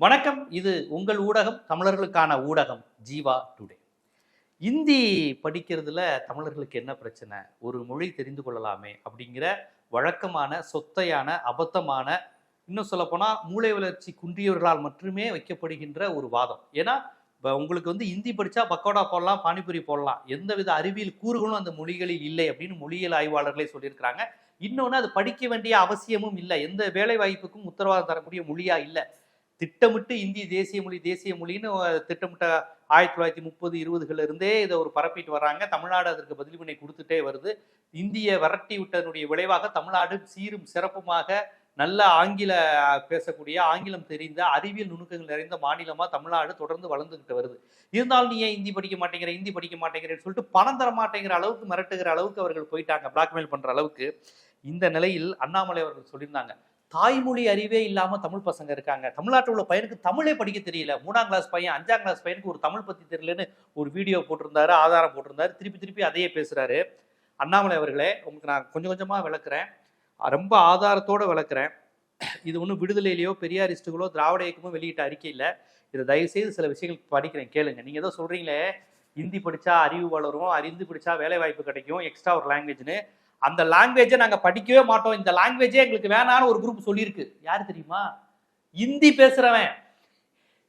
வணக்கம். இது உங்கள் ஊடகம் தமிழர்களுக்கான ஊடகம் ஜீவா டுடே. இந்தி படிக்கிறதுல தமிழர்களுக்கு என்ன பிரச்சனை? ஒரு மொழி தெரிந்து கொள்ளலாமே அப்படிங்கிற வழக்கமான சொத்தையான அபத்தமான இன்னும் சொல்லப்போனால் மூளை வளர்ச்சி குன்றியவர்களால் மட்டுமே வைக்கப்படுகின்ற ஒரு வாதம். ஏன்னா இப்போ உங்களுக்கு வந்து இந்தி படித்தா பக்கோடா போடலாம் பானிபூரி போடலாம். எந்தவித அறிவியல் கூறுகளும் அந்த மொழிகளில் இல்லை அப்படின்னு மொழியியல் ஆய்வாளர்களே சொல்லியிருக்கிறாங்க. இன்னொன்று அது படிக்க வேண்டிய அவசியமும் இல்லை. எந்த வேலை வாய்ப்புக்கும் உத்தரவாதம் தரக்கூடிய மொழியா இல்லை. திட்டமிட்டு இந்திய தேசிய மொழி தேசிய மொழின்னு திட்டமிட்ட ஆயிரத்தி தொள்ளாயிரத்தி முப்பது இருபதுகள்ல இருந்தே இதை ஒரு பரப்பிட்டு வர்றாங்க. தமிழ்நாடு அதற்கு பதில் கொடுத்துட்டே வருது. இந்திய விரட்டி விட்டதனுடைய விளைவாக தமிழ்நாடு சீரும் சிறப்புமாக நல்ல ஆங்கில பேசக்கூடிய ஆங்கிலம் தெரிந்த அறிவியல் நுணுக்கங்கள் நிறைந்த மாநிலமாக தமிழ்நாடு தொடர்ந்து வளர்ந்துக்கிட்டு வருது. இருந்தாலும் நீ ஏன் இந்தி படிக்க மாட்டேங்கிற இந்தி படிக்க மாட்டேங்கிறேன்னு சொல்லிட்டு பணம் தர மாட்டேங்கிற அளவுக்கு மிரட்டுகிற அளவுக்கு அவர்கள் போயிட்டாங்க. பிளாக்மெயில் பண்ணுற அளவுக்கு. இந்த நிலையில் அண்ணாமலை அவர்கள் சொல்லியிருந்தாங்க. தாய்மொழி அறிவே இல்லாமல் தமிழ் பசங்க இருக்காங்க. தமிழ்நாட்டில் உள்ள பையனுக்கு தமிழே படிக்க தெரியல. மூணாம் கிளாஸ் பையன் அஞ்சாம் கிளாஸ் பையனுக்கு ஒரு தமிழ் பற்றி தெரியலன்னு ஒரு வீடியோ போட்டிருந்தாரு ஆதாரம் போட்டிருந்தாரு திருப்பி திருப்பி அதையே பேசுகிறாரு அண்ணாமலை அவர்களே உங்களுக்கு நான் கொஞ்சம் கொஞ்சமாக விளக்குறேன். ரொம்ப ஆதாரத்தோட விளக்குறேன். இது ஒன்றும் விடுதலையிலையோ பெரியாரிஸ்டுகளோ திராவிட இயக்கமோ வெளியிட்ட அறிக்கை இல்லை இதை தயவு செய்து சில விஷயங்கள் படிக்கிறேன் கேளுங்க. நீங்கள் ஏதோ சொல்கிறீங்களே ஹிந்தி படித்தா அறிவு வளரும் அறிந்து படித்தா வேலை வாய்ப்பு கிடைக்கும் எக்ஸ்ட்ரா ஒரு லாங்குவேஜ்னு அந்த லாங்குவேஜை நாங்கள் படிக்கவே மாட்டோம். இந்த லாங்குவேஜே எங்களுக்கு வேணான்னு ஒரு குரூப் சொல்லியிருக்கு. யார் தெரியுமா? இந்தி பேசுகிறவன்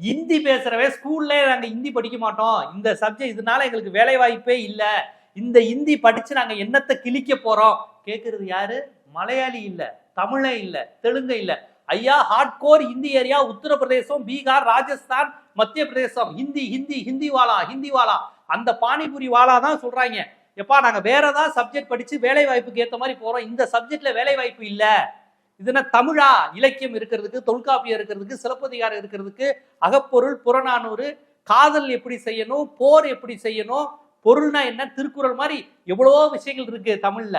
இந்தி பேசுகிறவன் ஸ்கூல்ல நாங்கள் ஹிந்தி படிக்க மாட்டோம். இந்த சப்ஜெக்ட் இதனால எங்களுக்கு வேலை வாய்ப்பே இல்லை. இந்த ஹிந்தி படித்து நாங்கள் என்னத்தை கிழிக்க போகிறோம் கேட்குறது யாரு? மலையாளி இல்லை தமிழே இல்லை தெலுங்கு இல்லை. ஐயா ஹார்ட்கோர் இந்தி ஏரியா உத்தரப்பிரதேசம் பீகார் ராஜஸ்தான் மத்திய பிரதேசம் ஹிந்தி ஹிந்தி ஹிந்தி வாலா ஹிந்தி வாலா. அந்த பானிபூரி வாலா தான் சொல்றாங்க. எப்பா நாங்கள் வேற ஏதாவது சப்ஜெக்ட் படித்து வேலை வாய்ப்புக்கு ஏற்ற மாதிரி போகிறோம் இந்த சப்ஜெக்டில் வேலை வாய்ப்பு இல்லை. இதுனா தமிழா? இலக்கியம் இருக்கிறதுக்கு தொல்காப்பியம் இருக்கிறதுக்கு சிலப்பதிகாரம் இருக்கிறதுக்கு அகப்பொருள் புறநானூறு காதல் எப்படி செய்யணும் போர் எப்படி செய்யணும் பொருள்னா என்ன திருக்குறள் மாதிரி எவ்வளவோ விஷயங்கள் இருக்கு தமிழ்ல.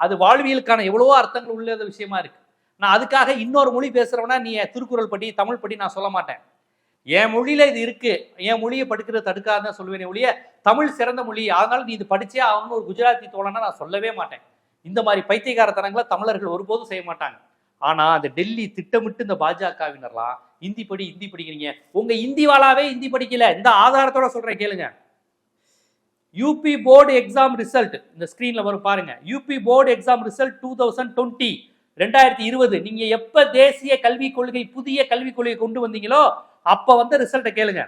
அது வாழ்வியலுக்கான எவ்வளவோ அர்த்தங்கள் உள்ள விஷயமா இருக்கு. நான் அதுக்காக இன்னொரு மொழி பேசுறவனா நீ திருக்குறள் படி தமிழ் படி நான் சொல்ல மாட்டேன். என் மொழியில இது இருக்கு. என் மொழியை படிக்கிறத தடுக்காதான் சொல்லுவேனே ஒழிய தமிழ் சிறந்த மொழி. அதனால நீ இது படிச்சே ஆகணும்னு ஒரு குஜராத்தி தோழனா நான் சொல்லவே மாட்டேன். இந்த மாதிரி பைத்தியகாரத்தனங்களை தமிழர்கள் ஒருபோதும் செய்ய மாட்டாங்க. ஆனா அந்த டெல்லி திட்டமிட்டு இந்த பாஜகவினர்லாம் இந்தி படி இந்தி படிக்கிறீங்க. உங்க இந்தி வாழாவே இந்தி படிக்கல. இந்த ஆதாரத்தோட சொல்றேன் கேளுங்க. யூபி போர்டு எக்ஸாம் ரிசல்ட் இந்த ஸ்கிரீன்ல வரும் பாருங்க. UP board exam result two thousand twenty ரெண்டாயிரத்தி இருபது நீங்க எப்ப தேசிய கல்விக் கொள்கை புதிய கல்விக் கொள்கையை கொண்டு வந்தீங்களோ அப்ப வந்து ரிசல்ட்டை கேளுங்க.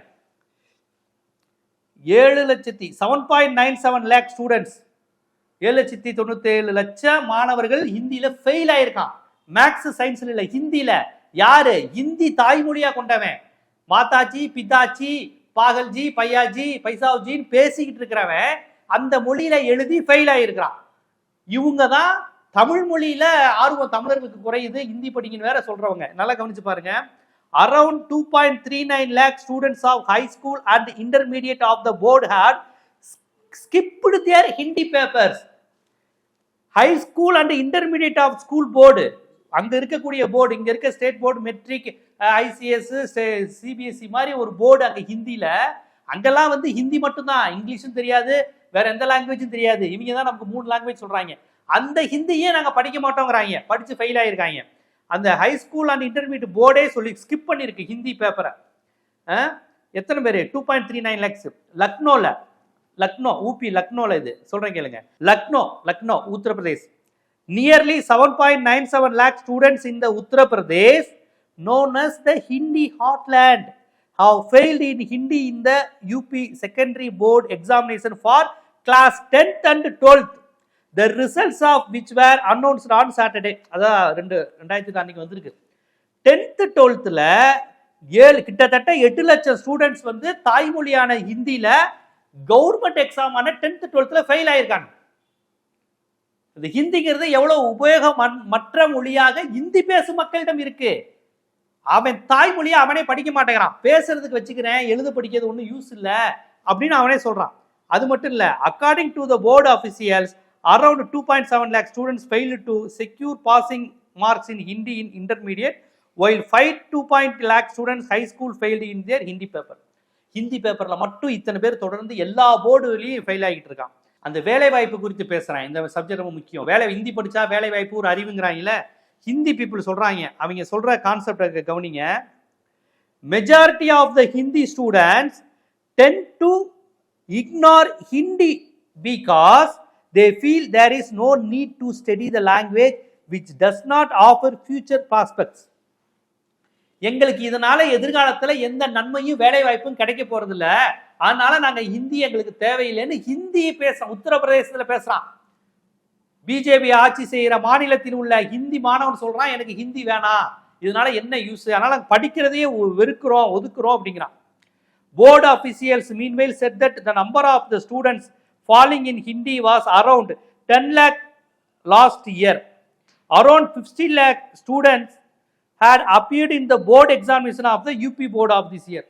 ஏழு லட்சத்தி seven point nine seven lakh students ஏழு லட்சத்தி தொண்ணூத்தேழு லட்சம் மாணவர்கள் ஹிந்தியில ஃபெயில் ஆயிருக்கான். மேக்ஸ் சயின்ஸ்ல இல்லை ஹிந்தியில. யாரு? ஹிந்தி தாய்மொழியா கொண்டவன். மாதாஜி பிதாஜி பாகல்ஜி பையாஜி பைசாவ்ஜின்னு பேசிக்கிட்டு இருக்கிறவன் அந்த மொழியில எழுதி ஃபெயில் ஆயிருக்கிறான். இவங்க தான் தமிழ் மொழியில ஆர்வம் தமிழர்களுக்கு குறையுது. ஹிந்தி படிக்கணும் வேற சொல்றவங்க. நல்லா கவனிச்சு பாருங்க. Around two point three nine lakh students of high school and intermediate of the board had skipped their Hindi papers high school and intermediate of school board அங்க இருக்கக்கூடிய போர்டு இங்க இருக்க state board matric ICS CBSE மாதிரி ஒரு board அங்க ஹிந்தியில். அங்கெல்லாம் வந்து ஹிந்தி மட்டும்தான். இங்கிலீஷும் தெரியாது. வேற எந்த லாங்குவேஜும் தெரியாது. இவங்க தான் நமக்கு மூணு லாங்குவேஜ் சொல்றாங்க. அந்த ஹிந்தியே நாங்கள் படிக்க மாட்டோங்கிறாங்க. படித்து ஃபெயில் ஆகிருக்காங்க அந்த ஹை ஸ்கூல் அண்ட் இன்டர்மீடியட் போர்டே சொல்லி ஸ்கிப் பண்ணியிருக்கு ஹிந்தி பேப்பரை எத்தனை பேர்? Two point three nine lakhs லக்னோவில் லக்னோ ஊபி லக்னோவில் இது. சொல்கிறேன் கேளுங்க. Lucknow Lucknow Uttar Pradesh. Nearly seven point nine seven lakh students in the Uttar Pradesh known as the Hindi heartland have failed in Hindi in UP secondary board examination for for class 10th and 12th. The results of which were announced on Saturday அதான் ரெண்டு ரெண்டாயிரத்தி அன்னைக்கு வந்திருக்கு. Tenth டுவெல்த்தில் ஏழு கிட்டத்தட்ட எட்டு லட்சம் ஸ்டூடெண்ட்ஸ் வந்து தாய்மொழியான ஹிந்தியில் கவர்மெண்ட் எக்ஸாமான டென்த்து டுவெல்த்தில் ஃபெயில் ஆயிருக்காங்க. இந்த ஹிந்திங்கிறது எவ்வளவு உபயோகம் மற்ற மொழியாக ஹிந்தி பேசும் மக்களிடம் இருக்கு. அவன் தாய்மொழியை அவனே படிக்க மாட்டேங்கிறான். பேசுறதுக்கு வச்சுக்கிறேன் எழுத படிக்கிறது ஒன்றும் யூஸ் இல்லை அப்படின்னு அவனே சொல்றான். அது மட்டும் இல்ல according to the board officials around two point seven lakh students fail to secure passing marks in Hindi in intermediate while five two point lakh students high school failed in their Hindi paper Hindi பேப்பரில் மட்டும் இத்தனை பேர் தொடர்ந்து எல்லா போர்டுலையும் fail ஆகிட்டு இருக்கான் அந்த வேலை வாய்ப்பு குறித்து பேசுகிறேன் இந்த சப்ஜெக்ட் ரொம்ப முக்கியம். வேலை ஹிந்தி படித்தா வேலை வாய்ப்பு ஒரு அறிவுங்கிறாங்கல்ல? ஹிந்தி பீப்புள் சொல்கிறாங்க அவங்க சொல்ற கான்செப்டை கவனிங்க. Majority of the Hindi students tend to ignore Hindi because they feel there is no need to study the language which does not offer future prospects எங்களுக்கு இதனால எதிர்காலத்துல எந்த நன்மையும் வேலை வாய்ப்பும் கிடைக்க போறது இல்ல அதனால நாங்க ஹிந்தி எங்களுக்கு தேவையில்லைன்னு ஹிந்தி பேசுறோம் உத்தரப்பிரதேசத்துல பேசுறான். பிஜேபி ஆட்சி செய்யற மாநிலத்தில் உள்ள ஹிந்தி மாணவன் சொல்றான் எனக்கு ஹிந்தி வேணாம். இதனால என்ன யூஸ் அதனால படிக்கிறதையே வெறுக்கிறோம் ஒதுக்குறோம் அப்படிங்கிறான். Board officials meanwhile said that the number of the students failing in Hindi was around ten lakh last year around fifty lakh students had appeared in the board examination of the UP board of this year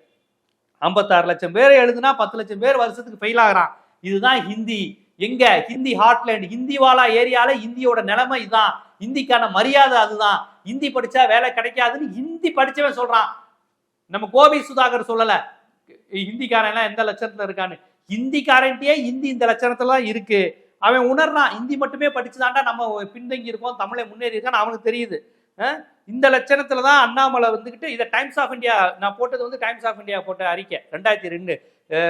ஐம்பத்தாறு லட்சம் பேர் எழுதுனா பத்து லட்சம் பேர் வருஷத்துக்கு fail ஆகிறான். இதுதான் ஹிந்தி. எங்க? ஹிந்தி ஹாட்லேண்ட் ஹிந்திவாலா ஏரியால ஹிந்தியோட நிலைமை இதுதான். ஹிந்திக்கான மரியாதை அதுதான். ஹிந்தி படிச்சா வேலை கிடைக்காதுன்னு ஹிந்தி படிச்சவன் சொல்றான். நம்ம கோபி சுதாகர் சொல்லல. ஹிந்திக்காரன் எல்லாம் எந்த லட்சத்தில் இருக்கான்னு. ஹிந்திக்காரன்ட்டே ஹிந்தி இந்த லட்சணத்துல இருக்கு. அவன் உணர்றான் ஹிந்தி மட்டுமே படிச்சுதான்டா நம்ம பின்தங்கி இருக்கோம் தமிழை முன்னேறி இருக்கான்னு அவனுக்கு தெரியுது. இந்த லட்சணத்துல தான் அண்ணாமலை வந்துகிட்டு இதை டைம்ஸ் ஆஃப் இந்தியா நான் போட்டது வந்து டைம்ஸ் ஆஃப் இந்தியா போட்ட அறிக்கை ரெண்டாயிரத்தி ரெண்டு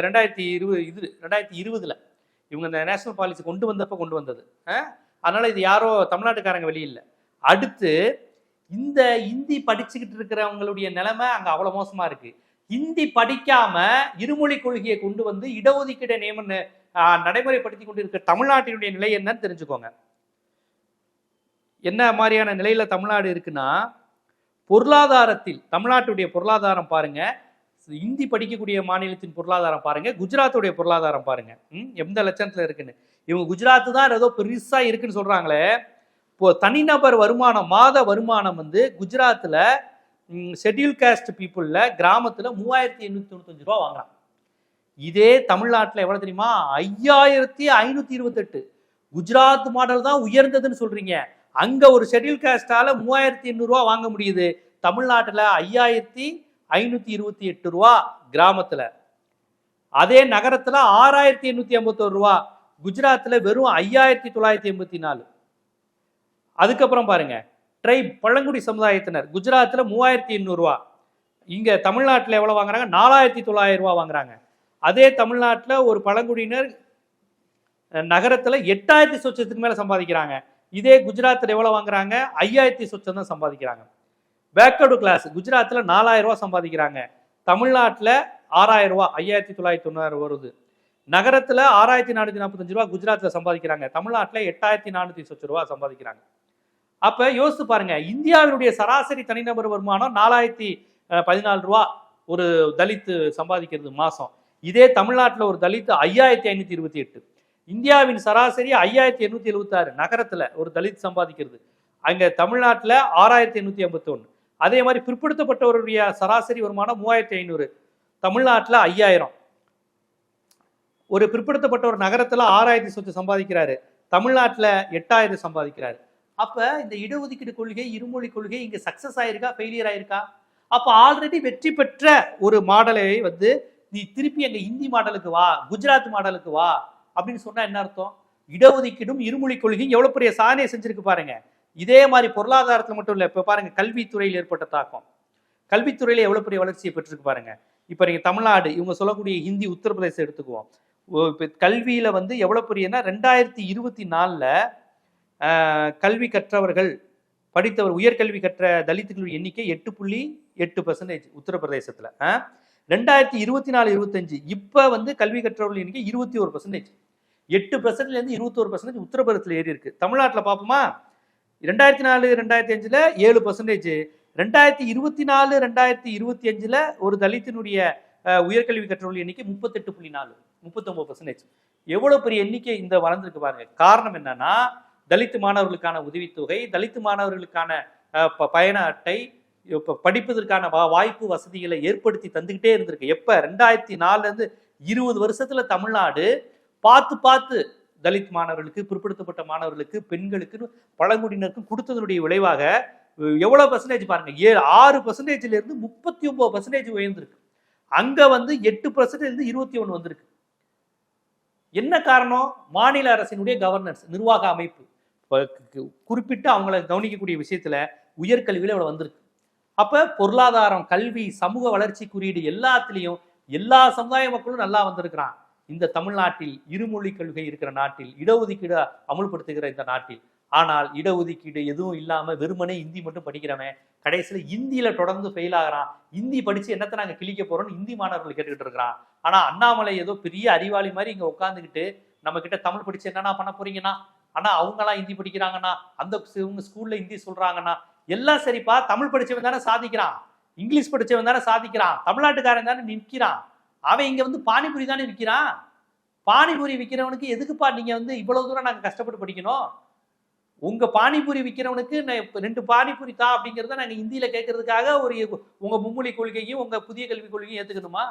ரெண்டாயிரத்தி இருபது இது ரெண்டாயிரத்தி இருபதுல. இவங்க இந்த நேஷனல் பாலிசி கொண்டு வந்தப்ப கொண்டு வந்தது. அதனால இது யாரோ தமிழ்நாட்டுக்காரங்க வெளியில் அடுத்து இந்த ஹிந்தி படிச்சுக்கிட்டு இருக்கிறவங்களுடைய நிலைமை அங்கே அவ்வளோ மோசமாக இருக்குது ஹிந்தி படிக்காம இருமொழி கொள்கையை கொண்டு வந்து இடஒதுக்கீடு நியமன நடைமுறைப்படுத்தி கொண்டு இருக்க தமிழ்நாட்டினுடைய நிலை என்னன்னு தெரிஞ்சுக்கோங்க. என்ன மாதிரியான நிலையில தமிழ்நாடு இருக்குன்னா பொருளாதாரத்தில் தமிழ்நாட்டுடைய பொருளாதாரம் பாருங்க இந்தி படிக்கக்கூடிய மாநிலத்தின் பொருளாதாரம் பாருங்க குஜராத்துடைய பொருளாதாரம் பாருங்க. ம், எந்த லட்சணத்துல இருக்குன்னு. இவங்க குஜராத் தான் ஏதோ பெருசா இருக்குன்னு சொல்றாங்களே. இப்போ தனிநபர் வருமானம் மாத வருமானம் வந்து குஜராத்தில் ஷெட்யூல் காஸ்ட் பீப்புளில் கிராமத்தில் மூவாயிரத்தி எண்ணூற்றி தொண்ணூத்தஞ்சு ரூபா வாங்குறான். இதே தமிழ்நாட்டில் எவ்வளோ தெரியுமா? ஐயாயிரத்தி ஐநூற்றி இருபத்தெட்டு. குஜராத் மாடல் தான் உயர்ந்ததுன்னு சொல்கிறீங்க அங்கே ஒரு ஷெட்யூல் காஸ்டால மூவாயிரத்தி எண்ணூறுரூவா வாங்க முடியுது. தமிழ்நாட்டில் ஐயாயிரத்தி ஐநூற்றி இருபத்தி எட்டு ரூபா கிராமத்தில். அதே நகரத்தில் ஆறாயிரத்தி எண்ணூற்றி ஐம்பத்தோரு ரூபா. குஜராத்தில் வெறும் ஐயாயிரத்தி தொள்ளாயிரத்தி எண்பத்தி நாலு. அதுக்கப்புறம் பாருங்கள் ட்ரைப் பழங்குடி சமுதாயத்தினர். குஜராத்தில் மூவாயிரத்தி எண்ணூறுரூவா இங்கே தமிழ்நாட்டில் எவ்வளோ வாங்குறாங்க? நாலாயிரத்தி தொள்ளாயிரம் ரூபா வாங்குறாங்க. அதே தமிழ்நாட்டில் ஒரு பழங்குடியினர் நகரத்தில் எட்டாயிரத்தி சொச்சத்துக்கு மேலே சம்பாதிக்கிறாங்க. இதே குஜராத்தில் எவ்வளோ வாங்குறாங்க? ஐயாயிரத்தி சொச்சம் தான் சம்பாதிக்கிறாங்க. பேக்வர்டு கிளாஸ் குஜராத்தில் நாலாயிரம் ரூபா சம்பாதிக்கிறாங்க. தமிழ்நாட்டில் ஆறாயிரம் ரூபா ஐயாயிரத்தி தொள்ளாயிரத்தி தொண்ணூறு வருது. நகரத்தில் ஆறாயிரத்தி நானூற்றி நாற்பத்தஞ்சு ரூபா குஜராத்தில் சம்பாதிக்கிறாங்க. தமிழ்நாட்டில் எட்டாயிரத்தி நானூற்றி சொச்ச ரூபா சம்பாதிக்கிறாங்க. அப்போ யோசித்து பாருங்க இந்தியாவினுடைய சராசரி தனிநபர் வருமானம் நாலாயிரத்தி பதினாலு ரூபா ஒரு தலித்து சம்பாதிக்கிறது மாதம் இதே தமிழ்நாட்டில் ஒரு தலித்து ஐயாயிரத்தி ஐநூற்றி இருபத்தி எட்டு. இந்தியாவின் சராசரி ஐயாயிரத்தி எண்ணூற்றி எழுபத்தாறு நகரத்தில் ஒரு தலித் சம்பாதிக்கிறது. அங்கே தமிழ்நாட்டில் ஆறாயிரத்தி எண்ணூற்றி ஐம்பத்தொன்று அதே மாதிரி பிற்படுத்தப்பட்டவருடைய சராசரி வருமானம் மூவாயிரத்தி ஐநூறு. தமிழ்நாட்டில் ஐயாயிரம். ஒரு பிற்படுத்தப்பட்ட ஒரு நகரத்தில் ஆறாயிரத்தி சொத்து சம்பாதிக்கிறாரு. தமிழ்நாட்டில் எட்டாயிரம் சம்பாதிக்கிறாரு. அப்போ இந்த இடஒதுக்கீடு கொள்கை இருமொழி கொள்கை இங்கே சக்ஸஸ் ஆயிருக்கா ஃபெயிலியர் ஆயிருக்கா? அப்போ ஆல்ரெடி வெற்றி பெற்ற ஒரு மாடலை வந்து நீ திருப்பி எங்கள் ஹிந்தி மாடலுக்கு வா குஜராத் மாடலுக்கு வா அப்படின்னு சொன்னால் என்ன அர்த்தம்? இடஒதுக்கீடும் இருமொழி கொள்கையும் எவ்வளோ பெரிய சாதனையை செஞ்சுருக்கு பாருங்க. இதே மாதிரி பொருளாதாரத்தில் மட்டும் இல்லை இப்போ பாருங்க கல்வித்துறையில் ஏற்பட்ட தாக்கம். கல்வித்துறையில் எவ்வளோ பெரிய வளர்ச்சியை பெற்றிருக்கு பாருங்க. இப்போ நீங்கள் தமிழ்நாடு இவங்க சொல்லக்கூடிய ஹிந்தி உத்தரப்பிரதேசம் எடுத்துக்குவோம். ஓ, கல்வியில் வந்து எவ்வளோ பெரியன்னா ரெண்டாயிரத்தி இருபத்தி நாலில் கல்வி கற்றவர்கள் படித்தவர் உயர்கல்வி கற்ற தலித்துகளுடைய எண்ணிக்கை எட்டு புள்ளி எட்டு பர்சன்டேஜ் உத்தரப்பிரதேசத்தில். ரெண்டாயிரத்தி இருபத்தி நாலு இருபத்தஞ்சு இப்போ வந்து கல்வி கற்றவர்கள் எண்ணிக்கை இருபத்தி ஒரு பர்சன்டேஜ் எட்டு பர்சன்ட்லேருந்து இருபத்தோரு பர்சன்டேஜ் உத்தரப்பிரதேசத்தில் ஏறி இருக்கு. தமிழ்நாட்டில் பார்ப்போமா ரெண்டாயிரத்தி நாலு ரெண்டாயிரத்தி அஞ்சில் ஏழு பர்சன்டேஜ் ரெண்டாயிரத்தி இருபத்தி நாலு ரெண்டாயிரத்தி இருபத்தி அஞ்சில் ஒரு தலித்தினுடைய உயர்கல்வி கற்றவர்கள் எண்ணிக்கை முப்பத்தெட்டு புள்ளி நாலு முப்பத்தொம்பது பர்சன்டேஜ் எவ்வளோ பெரிய எண்ணிக்கை இந்த வளர்ந்துருக்கு பாருங்க. காரணம் என்னன்னா தலித்து மாணவர்களுக்கான உதவித்தொகை தலித்து மாணவர்களுக்கான ப- பயண அட்டை படிப்பதற்கான வா- வாய்ப்பு வசதிகளை ஏற்படுத்தி தந்துக்கிட்டே இருந்திருக்கு. எப்ப? ரெண்டாயிரத்தி நாலுல இருந்து இருபது வருஷத்துல தமிழ்நாடு பார்த்து பார்த்து தலித் மாணவர்களுக்கு பிற்படுத்தப்பட்ட மாணவர்களுக்கு பெண்களுக்கு பழங்குடியினருக்கும் கொடுத்ததனுடைய விளைவாக எவ்வளோ எவ்வளவு பர்சன்டேஜ் பாருங்க? ஏழு ஆறு பர்சன்டேஜ்ல இருந்து முப்பத்தி ஒன்பது பர்சன்டேஜ் உயர்ந்திருக்கு. அங்க வந்து எட்டு பர்சன்டேஜ் இருந்து இருபத்தி ஒன்று வந்திருக்கு. என்ன காரணம்? மாநில அரசினுடைய கவர்னன்ஸ் நிர்வாக அமைப்பு. குறிப்பிட்டு அவங்கள கவனிக்கக்கூடிய விஷயத்துல உயர்கல்வியில் இவ்வளோ வந்திருக்கு. அப்போ பொருளாதாரம் கல்வி சமூக வளர்ச்சி குறியீடு எல்லாத்துலேயும் எல்லா சமுதாய மக்களும் நல்லா வந்திருக்கிறான். இந்த தமிழ்நாட்டில் இருமொழி கொள்கை இருக்கிற நாட்டில் இடஒதுக்கீடு அமுல்படுத்துகிற இந்த நாட்டில். ஆனால் இடஒதுக்கீடு எதுவும் இல்லாமல் வெறுமனே இந்தி மட்டும் படிக்கிறவன் கடைசியில் இந்தியில் தொடர்ந்து ஃபெயில் ஆகிறான். இந்தி படித்து என்னத்தை நாங்கள் கிழிக்க போகிறோன்னு இந்தி மாணவர்கள் கேட்டுக்கிட்டு இருக்கிறான். ஆனால் அண்ணாமலை ஏதோ பெரிய அறிவாளி மாதிரி இங்கே உட்காந்துக்கிட்டு நம்ம தமிழ் படித்து என்னென்னா பண்ண போறீங்கன்னா ஆனா அவங்களாம் ஹிந்தி படிக்கிறாங்கன்னா அந்த இவங்க ஸ்கூல்ல ஹிந்தி சொல்றாங்கன்னா எல்லாம் சரிப்பா தமிழ் படிச்சவன் தானே சாதிக்கிறான். இங்கிலீஷ் படிச்சவன் தானே சாதிக்கிறான். தமிழ்நாட்டுக்காரன் தானே நிற்கிறான். அவன் இங்க வந்து பானிபூரி தானே விற்கிறான். பானிபூரி விற்கிறவனுக்கு எதுக்குப்பா நீங்க வந்து இவ்வளவு தூரம் நாங்கள் கஷ்டப்பட்டு படிக்கணும்? உங்க பானிபூரி விற்கிறவனுக்கு நான் ரெண்டு பானிபூரி தா அப்படிங்கிறத நாங்கள் இந்தியில கேட்கறதுக்காக ஒரு உங்க மும்மொழி கொள்கையும் உங்க புதிய கல்விக் கொள்கையும் ஏத்துக்கணுமா?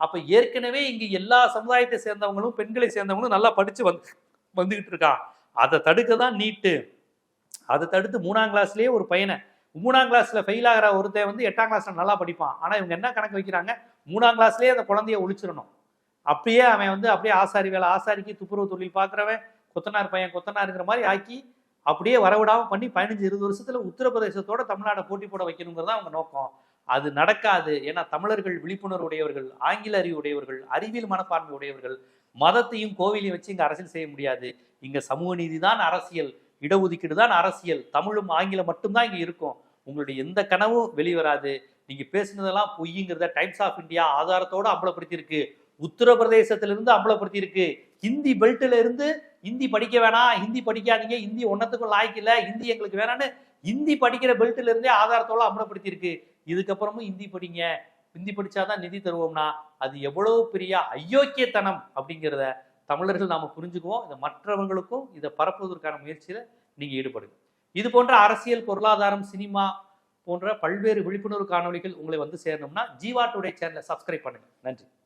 அப்ப ஏற்கனவே இங்க எல்லா சமுதாயத்தை சேர்ந்தவங்களும் பெண்களை சேர்ந்தவங்களும் நல்லா படிச்சு வந்து வந்துகிட்டு இருக்கான். அதை தடுக்க தான் நீட்டு. அதை தடுத்து மூணாம் கிளாஸ்லேயே ஒரு பையனை. மூணாம் கிளாஸில் ஃபெயில் ஆகிற ஒருத்தன் வந்து எட்டாம் கிளாஸில் நல்லா படிப்பான். ஆனால் இவங்க என்ன கணக்கு வைக்கிறாங்க? மூணாம் கிளாஸ்லேயே அந்த குழந்தைய ஒழிச்சிடணும். அப்படியே அவன் வந்து அப்படியே ஆசாரி வேலை ஆசாரிக்கு துப்புரவு தொழில் பார்க்குறவன் கொத்தனார் பையன் கொத்தனாருங்கிற மாதிரி ஆக்கி அப்படியே வரவிடாமல் பண்ணி பதினஞ்சு இருபது வருஷத்தில் உத்தரப்பிரதேசத்தோட தமிழ்நாடை போட்டி போட வைக்கணுங்கிறது அவங்க நோக்கம். அது நடக்காது. ஏன்னா தமிழர்கள் விழிப்புணர்வு உடையவர்கள் ஆங்கில அறிவு உடையவர்கள் அறிவியல் மனப்பான்மை உடையவர்கள் மதத்தையும் கோவிலையும் வச்சு இங்கே அரசியல் செய்ய முடியாது. இங்கே சமூக நீதி தான் அரசியல். இடஒதுக்கீடு தான் அரசியல். தமிழும் ஆங்கிலம் மட்டும்தான் இங்கே இருக்கும். உங்களுடைய எந்த கனவும் வெளிவராது நீங்கள் பேசுனதெல்லாம் பொய்ங்கிறத டைம்ஸ் ஆஃப் இந்தியா ஆதாரத்தோடு அம்பலப்படுத்தியிருக்கு. உத்தரப்பிரதேசத்திலிருந்து அம்பலப்படுத்தியிருக்கு. ஹிந்தி பெல்ட்ல இருந்து ஹிந்தி படிக்க வேணாம். ஹிந்தி படிக்காதீங்க. ஹிந்தி ஒன்றத்துக்கும் லாய்க்கு இல்லை. ஹிந்தி எங்களுக்கு வேணாம்னு ஹிந்தி படிக்கிற பெல்ட்ல இருந்தே ஆதாரத்தோட அம்பலப்படுத்தியிருக்கு. இதுக்கப்புறமும் ஹிந்தி படிங்க. ஹிந்தி படிச்சாதான் நிதி தருவோம்னா அது எவ்வளவு பெரிய அயோக்கியத்தனம் அப்படிங்கிறத தமிழர்கள் நாம புரிஞ்சுக்குவோம். இதை மற்றவங்களுக்கும் இதை பரப்புவதற்கான முயற்சியில நீங்க ஈடுபடுங்க. இது போன்ற அரசியல் பொருளாதாரம் சினிமா போன்ற பல்வேறு விழிப்புணர்வு காணொளிகள் உங்களை வந்து சேரணும்னா ஜீவா டுடே சேனலை சப்ஸ்கிரைப் பண்ணுங்க. நன்றி.